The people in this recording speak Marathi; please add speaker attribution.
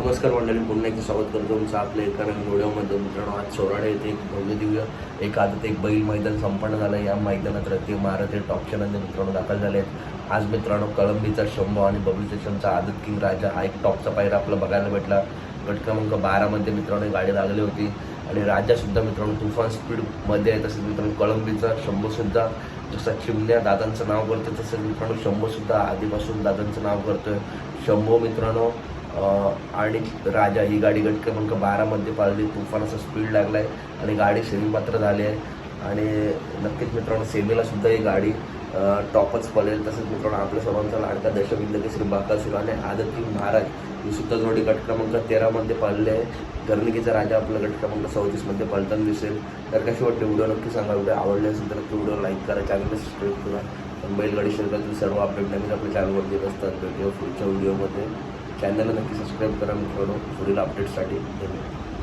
Speaker 1: नमस्कार मंडळी पुन्हा एकदा स्वागत करतो तुमचं आपल्या एका नवीन व्हिडिओमध्ये. मित्रांनो आज चोराडे येथे एक भव्य दिव्य एक आदत एक बैल मैदान संपन्न झालं. या मैदानात रत्ती महाराज हे टॉपच्या नंतर मित्रांनो दाखल झाले आहेत. आज मित्रांनो कळंबीचा शंभो आणि बबली स्टेशनचा आदत किंग राजा हा एक टॉपचा पायरा आपला बघायला भेटला. गट क्रमांक बारामध्ये मित्रांनो गाडी लागली होती. आणि राजासुद्धा मित्रांनो तुफान स्पीडमध्ये आहे. तसेच मित्रांनो कळंबीचा शंभूसुद्धा जसा चिमण्या दादांचं नाव करतो तसंच मित्रांनो शंभूसुद्धा आधीपासून दादांचं नाव करतोय. शंभू मित्रांनो आणि राजा ही गाडी गट क्रमांक बारामध्ये पाळली. तुफानाचा स्पीड लागला आहे आणि गाडी सेमीपात्र झाली आहे. आणि नक्कीच मित्रांनो सेमीला सुद्धा ही गाडी टॉपच पडेल तसंच मित्रांनो आपल्या सर्वांचा लाडका दशविंद श्री बाकासुर आणि आदती महाराज ही सुद्धा जोडी गट क्रमांक तेरामध्ये पाळले आहे. गर्निकीचा राजा आपला गट क्रमांक चौतीसमध्ये पळताना दिसेल. तर कशी वाटते व्हिडिओ नक्की सांगा. व्हिडिओ आवडले असेल तर नक्की व्हिडिओ लाईक करा. चॅनलला सबस्क्राईब करा. बैलगाडी शर्यतातील सर्व अपडेट नवीन आपल्या चॅनलवर देत असतात. भेटूया पुढच्या व्हिडिओमध्ये चॅनलला नक्की सबस्क्राईब करा. मित्रांनो पुढील अपडेटसाठी धन्यवाद.